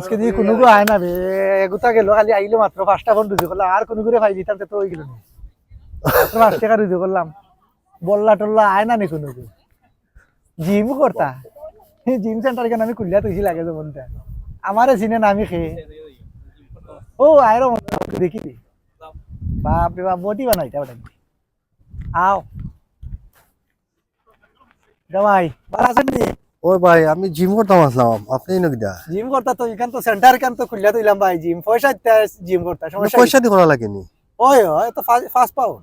আজকে দিয়ে কোনো গো আয় না বে, এগুতা গেল, খালি আইলো মাত্র পাঁচটা ফোন রুজু করলাম, আর কোনো করে পাই দিতাম তো ওই গেল মাত্র পাঁচ টাকা রুজু করলাম। বললা আয় না কোনো গো। জিম করতা। জিম সেন্টার কেন আমি খুলিয়া তুইছি লাগে যেমনটা আমারে চিনে না আমি খেয়ে ও আয়রো দেখি বাপ রে বাপ বটি বানাইতা ওটা আও। জামাই ওই ভাই আমি জিম করতাম আসলাম। আপনি নাকি জিম করতা তো এখান তো সেন্টার কেন তো তুইলাম ভাই জিম পয়সা জিম করতা সমস্যা পয়সা দিয়ে করা লাগেনি ওই ওই তো ফার্স্ট পাউন্ড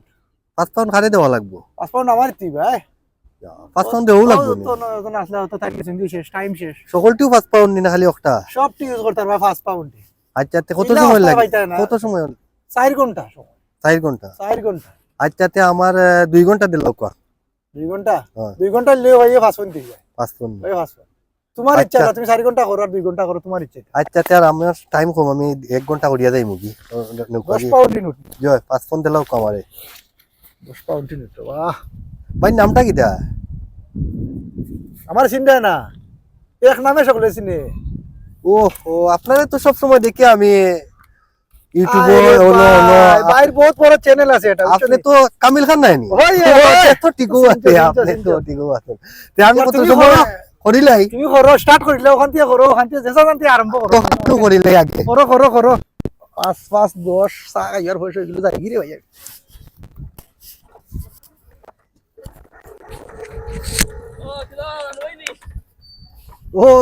পাঁচ পাউন্ড খালি দেওয়া লাগবো। ফার্স্ট পাউন্ড আমার তুই ভাই পাঁচ পাউন্ড লাগবে তো তো আসলে তো কিন্তু শেষ টাইম শেষ। সকলটিও পাঁচ পাউন্ড নিনা খালি একটা। সব ইউজ করতে পারবা ফার্স্ট পাউন্ড আচ্ছা কত সময় লাগে? কত সময়? চার ঘণ্টা সময়। চার ঘণ্টা? চার ঘণ্টা। আচ্ছা তে আমার দুই ঘণ্টা দিল দুই ঘণ্টা? হ্যাঁ। দুই ঘণ্টা লিয়ে ভাই ফার্স্ট পাউন্ড দিয়ে পাঁচ তোমার ইচ্ছা আচ্ছা। তুমি চার ঘণ্টা করো আর দুই ঘণ্টা করো তোমার ইচ্ছা আচ্ছা আর আমার টাইম কম আমি এক ঘণ্টা করিয়া যাই মুগি দশ পাউন্ড নোট জয় পাঁচ পাউন্ড দিলাও কমারে দশ পাউন্ড বাহ ভাই নামটা কি দা? আমার চিন্তা না এক নামে সকলে চিনে। ও আপনারা তো সব সময় দেখি আমি ইউটিউবে হলো হলো বহুত বড় চ্যানেল আছে এটা আপনি তো কামিল খান নাই নি। আচ্ছা, তো ঠিকও আছে আপনি তো ঠিকও আছেন তে আমি কত তুমি সময় করো। করিলাই? তুমি করো স্টার্ট করিলে ওখান থেকে করো ওখান থেকে যেসা জানতে আরম্ভ করো। তো করিলাই আগে। করো করো করো পাঁচ পাঁচ দশ চার হাজার পয়সা এগুলো যাই গিরে ভাই। ও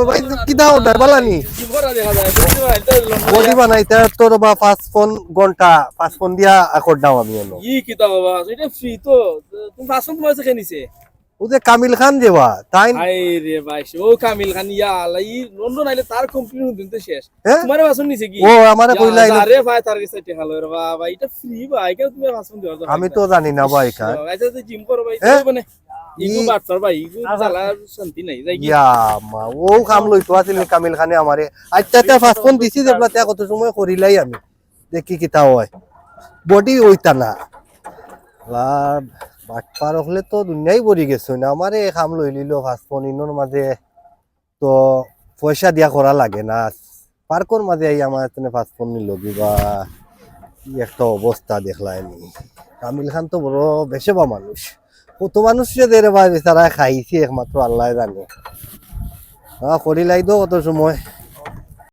ভাই কি দাও ডারবালানি? বডি বানাইতে তোর বা পাঁচ ফোন ঘণ্টা পাঁচ ফোন দিয়া আকর দাও আমি এলো। ই বাবা এটা ফ্রি তো। তুমি পাঁচশো তোমার কাছে নিছে? ও যে কামিল খান যেবা তাই রে ভাই ও কামিল খান ইয়া আলা ই লন্ডন আইলে তার কমপ্লেন দিন তো শেষ। হ্যাঁ? তোমার পাঁচশো নিছে কি? ও আমারে কইলা আইলো। আরে ভাই তার কাছে টেকা লয় বাবা এটা ফ্রি ভাই কেন তুমি দিও আমি তো জানি না ভাই খান আচ্ছা জিম করো ভাই হ্যাঁ? ইগু ই- বাটফার ভাই ইগু জ্বালা শান্তি নাই যাই ইয়া মা ও কাম লইতো আছিল কামিল খানে আমারে আচ্ছা তে পাঁচ ফোন দিছি যেবলা তে কত সময় করিলাই আমি। দেখি কিতা হয়। বডি ওইতা না। আর বাটপার হলে তো দুনিয়াই বড়ি গেছে না। আমারে কাম লই লিল ফোন ইনোর মাঝে তো পয়সা দিয়া করা লাগে না। পার্কর মাঝে আই আমার এখানে ফোন নিল বা একটা অবস্থা দেখলাইনি কামিল খান তো বড় বেশে বা মানুষ কত মানুষ দেরে বা বেচারা খাইছে একমাত্র আল্লাহ জানে। হ্যাঁ করিলাই তো কত সময়।